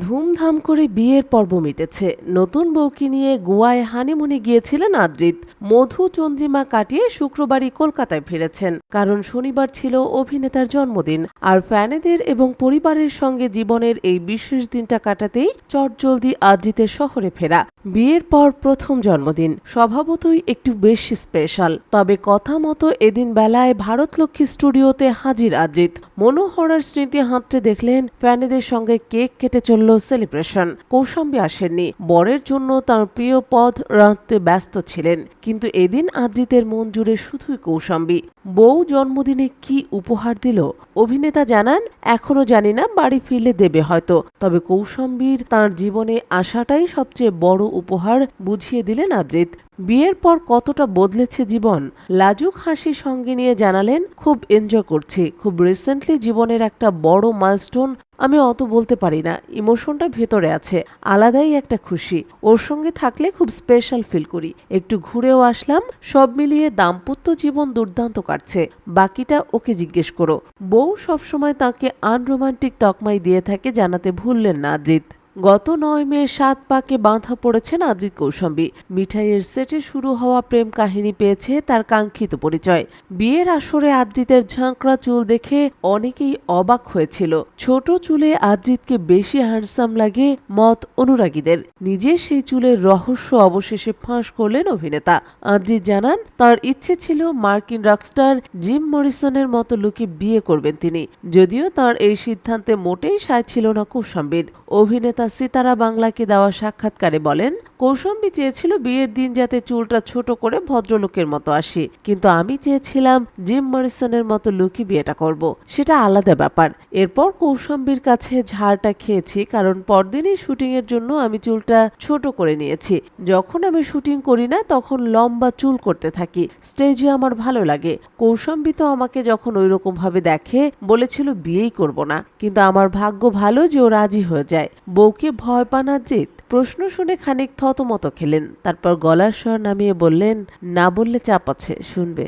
ধুমধাম করে বিয়ের পর্ব মিটেছে। নতুন বউকে নিয়ে গোয়ায় হানিমুনে গিয়েছিলেন আদ্রিত। মধু চন্দ্রিমা কাটিয়ে শুক্রবারই কলকাতায় ফিরেছেন। কারণ শনিবার ছিল অভিনেতার জন্মদিন। আর ফ্যানেদের এবং পরিবারের সঙ্গে জীবনের এই বিশেষ দিনটা কাটাতেই চটজলদি আদ্রিতের শহরে ফেরা। বিয়ের পর প্রথম জন্মদিন। স্বভাবতই একটু বেশি স্পেশাল। তবে কথা মতো এদিন বেলায় ভারতলক্ষ্মী স্টুডিওতে হাজির আদ্রিত। মনোহরার স্মৃতি হাতড়ে দেখলেন ফ্যানেদের সঙ্গে কেক কেটে চলল সেলিব্রেশন। কৌশাম্বী আসেননি। বরের জন্য তার প্রিয় পদ রাঁধতে ব্যস্ত ছিলেন। কিন্তু এদিন আদ্রিতের মন জুড়ে শুধুই কৌশাম্বী। বউ জন্মদিনে কি উপহার দিল? অভিনেতা জানান, এখনও জানি না, বাড়ি ফিরলে দেবে হয়তো। তবে কৌশাম্বীর তার জীবনে আসাটাই সবচেয়ে বড় উপহার বুঝিয়ে দিলেন আদ্রিত। বিয়ের পর কতটা বদলেছে জীবন, লাজুক হাসি সঙ্গে নিয়ে জানালেন, খুব এনজয় করছি। খুব রিসেন্টলি জীবনের একটা বড় মাইলস্টোন আমি অত বলতে পারি না। ইমোশনটা ভেতরে আছে। আলাদাই একটা খুশি। ওর সঙ্গে থাকলে খুব স্পেশাল ফিল করি। একটু ঘুরেও আসলাম। সব মিলিয়ে দাম্পত্য জীবন দুর্দান্ত কাটছে। বাকিটা ওকে জিজ্ঞেস করো। বউ সবসময় তাকে আনরোমান্টিক তকমাই দিয়ে থাকে, জানাতে ভুললেন না আদ্রিত গত নয় মে সাত পাকে বাঁধা পড়েছেন আদ্রিত কৌশাম্বী। মিঠাইয়ের সেটে শুরু হওয়া প্রেম কাহিনী পেয়েছে তার কাঙ্ক্ষিত পরিচয়। বিয়ের আসরে আদ্রিতের ঝাঁকড়া চুল দেখে অনেকেই অবাক হয়েছিল। ছোট চুলে আদ্রিতকে বেশি হ্যান্ডসাম লাগে মত অনুরাগীদের। নিজের সেই চুলের রহস্য অবশেষে ফাঁস করলেন অভিনেতা। আদ্রিত জানান, তার ইচ্ছে ছিল মার্কিন রকস্টার জিম মরিসনের মতো লুকে বিয়ে করবেন তিনি। যদিও তার এই সিদ্ধান্তে মোটেই সায় ছিল না কৌশাম্বীর। অভিনেতা সিতারা বাংলাকে দেওয়া সাক্ষাৎকারে বলেন কৌশাম্বী চেয়েছিল বিয়ের দিন যাতে চুলটা ছোট করে ভদ্রলোকের মতো আসি। কিন্তু আমি চেয়েছিলাম জিম মরিসনের মতো লুকি বিয়েটা করব। সেটা আলাদা ব্যাপার। এরপর কৌশাম্বীর কাছে ঝাড়টা খেয়েছি, কারণ পরদিনই শুটিং এর জন্য আমি চুলটা ছোট করে নিয়েছি। যখন আমি শুটিং করি না, তখন লম্বা চুল করতে থাকি। স্টেজে আমার ভালো লাগে। কৌশাম্বী তো আমাকে যখন ওই রকম ভাবে দেখে, বলেছিল বিয়েই করব না। কিন্তু আমার ভাগ্য ভালো যে ও রাজি হয়ে যায়। বউকে ভয় পান জিত প্রশ্ন শুনে খানিক থতমত খেলেন। তারপর গলার স্বর নামিয়ে বললেন, না বললে চাপ আছে, শুনবে।